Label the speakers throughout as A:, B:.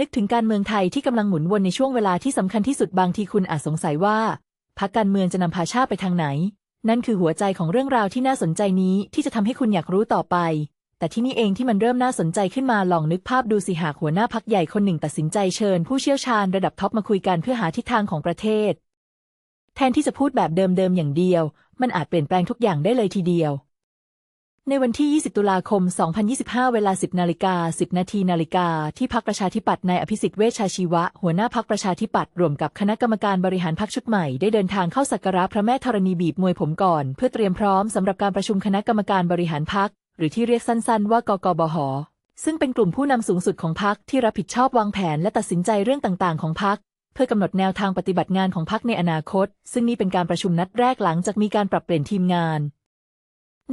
A: นึกถึงการเมืองไทยที่กำลังหมุนวนในช่วงเวลาที่สำคัญที่สุดบางทีคุณอาจสงสัยว่าพรรคการเมืองจะนำพาชาติไปทางไหน นั่นคือหัวใจของเรื่องราวที่น่าสนใจนี้ที่จะทำให้คุณอยากรู้ต่อไป แต่ที่นี่เองที่มันเริ่มน่าสนใจขึ้นมาลองนึกภาพดูสิหากหัวหน้าพักใหญ่คนหนึ่งตัดสินใจเชิญ ผู้เชี่ยวชาญระดับท็อปมาคุยกันเพื่อหาทิศทางของประเทศ แทนที่จะพูดแบบเดิมๆอย่างเดียว มันอาจเปลี่ยนแปลงทุกอย่างได้เลยทีเดียว ในวันที่ 20 ตุลาคม 2025 เวลา 10 นาฬิกา 10 นาทีนาฬิกา ที่พักประชาธิปัตย์นายอภิสิทธิ์เวชชาชีวะ หัวหน้าพักประชาธิปัตย์รวมกับคณะกรรมการบริหารพักชุดใหม่ ได้เดินทางเข้าสักการะพระแม่ธรณีบีบมวยผมก่อน เพื่อเตรียมพร้อมสำหรับการประชุมคณะกรรมการบริหารพัก หรือที่เรียกสั้นๆ ว่ากกบหซึ่งเป็นกลุ่มผู้นำสูงสุดของพักที่รับผิดชอบวางแผนและตัดสินใจเรื่องต่างๆ ของพักเพื่อกำหนดแนวทางปฏิบัติงานของพักในอนาคต ซึ่งนี่เป็นการประชุมนัดแรกหลังจากมีการปรับเปลี่ยนทีมงาน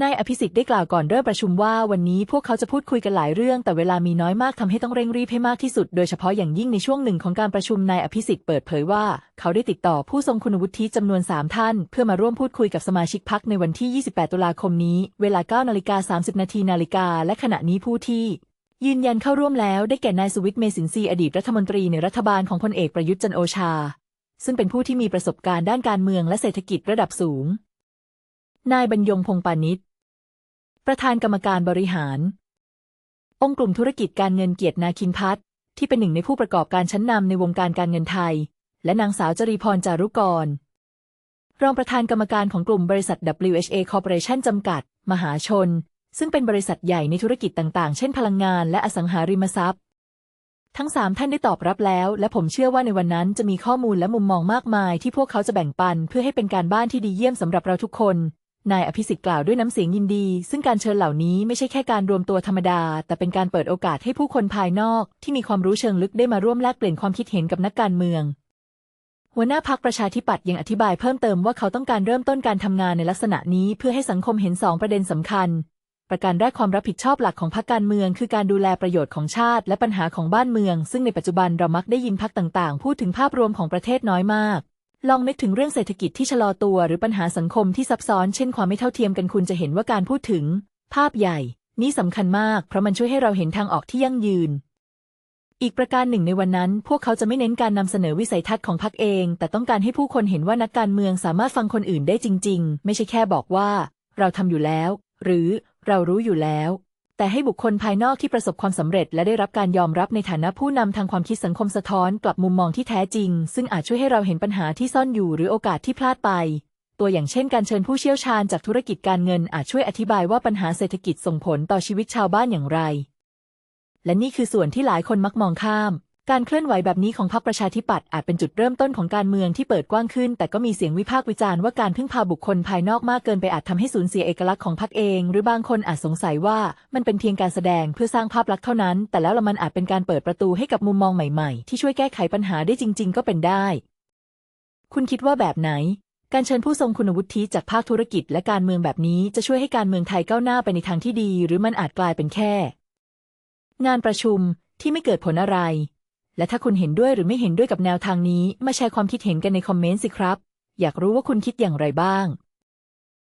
A: นายอภิสิทธิ์ได้กล่าวก่อนเริ่มประชุมว่าวันนี้พวกเขาจะพูดคุยกันหลายเรื่อง แต่เวลามีน้อยมากทำให้ต้องเร่งรีบให้มากที่สุด โดยเฉพาะอย่างยิ่งในช่วงหนึ่งของการประชุมนายอภิสิทธิ์เปิดเผยว่า เขาได้ติดต่อผู้ทรงคุณวุฒิจำนวน 3 ท่าน เพื่อมาร่วมพูดคุยกับสมาชิกพักในวันที่ 28 ตุลาคมนี้ เวลา9นาฬิกา30 นาทีนาฬิกาและขณะนี้ผู้ที่ยืนยันเข้าร่วมแล้วได้แก่นายสุวิทย์เมสินทรีอดีตรัฐมนตรีในรัฐบาลของพลเอกประยุทธ์จันโอชา ซึ่งเป็นผู้ที่มีประสบการณ์ด้านการเมืองและเศรษฐกิจระดับสูง นายบรรยงพงปานิชประธานกรรมการบริหาร องค์กลุ่มธุรกิจการเงินเกียรตินาคินพัฒน์ที่เป็นหนึ่งในผู้ประกอบการชั้นนำในวงการการเงินไทย และนางสาวจรีพรจารุกร รองประธานกรรมการของกลุ่มบริษัท WHA Corporation จำกัด มหาชน ซึ่งเป็นบริษัทใหญ่ในธุรกิจต่างๆ เช่นพลังงานและอสังหาริมทรัพย์ ทั้งสามท่านได้ตอบรับแล้ว และผมเชื่อว่าในวันนั้นจะมีข้อมูลและมุมมองมากมาย ที่พวกเขาจะแบ่งปัน เพื่อให้เป็นการบ้านที่ดีเยี่ยมสำหรับเราทุกคน นายอภิสิทธิ์กล่าวด้วยน้ำเสียงยินดี ซึ่งการเชิญเหล่านี้ไม่ใช่แค่การรวมตัวธรรมดา แต่เป็นการเปิดโอกาสให้ผู้คนภายนอกที่มีความรู้เชิงลึกได้มาร่วมแลกเปลี่ยนความคิดเห็นกับนักการเมือง หัวหน้าพักประชาธิปัตย์ยังอธิบายเพิ่มเติมว่าเขาต้องการเริ่มต้นการทำงานในลักษณะนี้เพื่อให้สังคมเห็นสองประเด็นสำคัญ ประการแรกความรับผิดชอบหลักของพรรคการเมือง คือการดูแลประโยชน์ของชาติ และปัญหาของบ้านเมือง ซึ่งในปัจจุบันเรามักได้ยินพรรคต่าง ๆ พูดถึงภาพรวมของประเทศน้อยมาก ลองนึกถึงเรื่องเศรษฐกิจที่ชะลอตัวหรือปัญหาสังคมที่ซับซ้อนเช่นความไม่เท่าเทียมกันคุณจะเห็นว่าการพูดถึง ภาพใหญ่ นี่สำคัญมาก เพราะมันช่วยให้เราเห็นทางออกที่ยั่งยืน อีกประการหนึ่งในวันนั้น พวกเขาจะไม่เน้นการนำเสนอวิสัยทัศน์ของพรรคเอง แต่ต้องการให้ผู้คนเห็นว่านักการเมืองสามารถฟังคนอื่นได้จริง ๆ ไม่ใช่แค่บอกว่า เราทำอยู่แล้ว หรือเรารู้อยู่แล้ว แต่ให้บุคคลภายนอกที่ประสบความสำเร็จ และได้รับการยอมรับในฐานะผู้นำทางความคิดสังคมสะท้อนกลับมุมมองที่แท้จริง ซึ่งอาจช่วยให้เราเห็นปัญหาที่ซ่อนอยู่หรือโอกาสที่พลาดไป ตัวอย่างเช่น การเชิญผู้เชี่ยวชาญจากธุรกิจการเงินอาจช่วยอธิบายว่าปัญหาเศรษฐกิจส่งผลต่อชีวิตชาวบ้านอย่างไร และนี่คือส่วนที่หลายคนมักมองข้าม การเคลื่อนไหวแบบนี้ของพรรคประชาธิปัตย์อาจเป็นจุดเริ่มต้นของการเมืองที่เปิดกว้างขึ้น แต่ก็มีเสียงวิพากษ์วิจารณ์ว่าการพึ่งพาบุคคลภายนอกมากเกินไปอาจทำให้สูญเสียเอกลักษณ์ของพรรคเอง หรือบางคนอาจสงสัยว่ามันเป็นเพียงการแสดงเพื่อสร้างภาพลักษณ์เท่านั้น แต่แล้วมันอาจเป็นการเปิดประตูให้กับมุมมองใหม่ๆ ที่ช่วยแก้ไขปัญหาได้จริง ๆ ก็เป็นได้ คุณคิดว่าแบบไหน การเชิญผู้ทรงคุณวุฒิจากภาคธุรกิจ และการเมืองแบบนี้จะช่วยให้การเมืองไทยก้าวหน้าไปในทางที่ดี หรือมันอาจกลายเป็นแค่ งานประชุมที่ไม่เกิดผลอะไร และถ้าคุณเห็นด้วยหรือไม่เห็นด้วยกับแนวทางนี้ มาแชร์ความคิดเห็นกันในคอมเมนต์สิครับ อยากรู้ว่าคุณคิดอย่างไรบ้าง